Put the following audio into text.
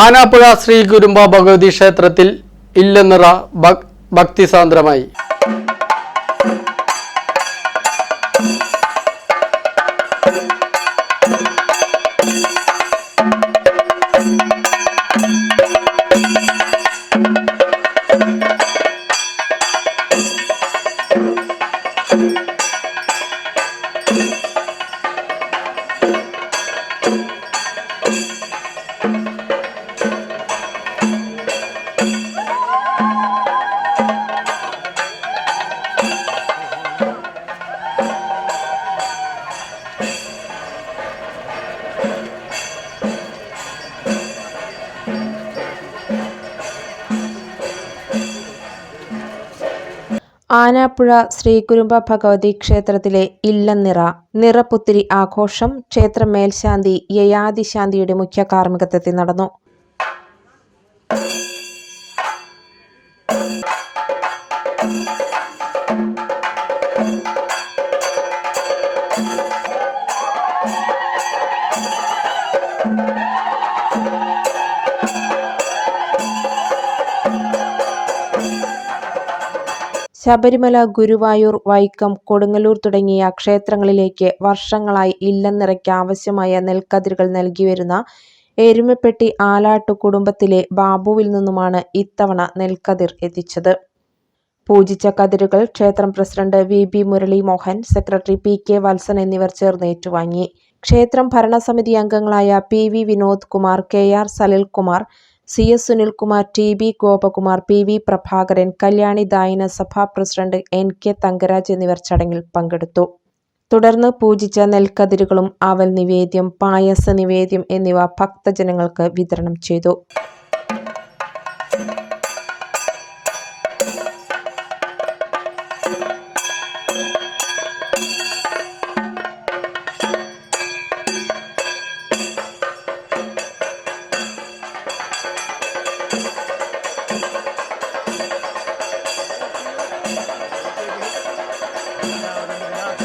ആനാപ്പുഴ ശ്രീ ഗുരുമ്പ ഭഗവതി ക്ഷേത്രത്തിൽ ഇല്ലനിറ ഭക്തി ഭക്തിസാന്ദ്രമായി. ആനാപ്പുഴ ശ്രീകുരുമ്പ ഭഗവതി ക്ഷേത്രത്തിലെ ഇല്ലനിറ നിറപുത്തിരി ആഘോഷം ക്ഷേത്ര മേൽശാന്തി യയാതിശാന്തിയുടെ മുഖ്യ കാർമ്മികത്വത്തിൽ നടന്നു. ശബരിമല ഗുരുവായൂർ വൈക്കം കൊടുങ്ങല്ലൂർ തുടങ്ങിയ ക്ഷേത്രങ്ങളിലേക്ക് വർഷങ്ങളായി ഇല്ലനിറയ്ക്ക് ആവശ്യമായ നെൽക്കതിരുകൾ നൽകിവരുന്ന എരുമപ്പെട്ടി ആലാട്ടു കുടുംബത്തിലെ ബാബുവിൽ നിന്നുമാണ് ഇത്തവണ നെൽക്കതിർ എത്തിച്ചത്. പൂജിച്ച കതിരുകൾ ക്ഷേത്രം president V B Murali Mohan secretary P K Valsan എന്നിവർ ചേർന്ന് ഏറ്റുവാങ്ങി. ക്ഷേത്രം ഭരണസമിതി അംഗങ്ങളായ P V Vinod Kumar K R Salilkumar C S Sunilkumar T B Gopakumar P V Prabhakaran Kalyani ദായന സഭാ പ്രസിഡന്റ് എൻ കെ തങ്കരാജ് എന്നിവർ ചടങ്ങിൽ പങ്കെടുത്തു. തുടർന്ന് പൂജിച്ച നെൽക്കതിരുകളും അവൽ നിവേദ്യം പായസ നിവേദ്യം എന്നിവ ഭക്തജനങ്ങൾക്ക് വിതരണം ചെയ്തു. ராதா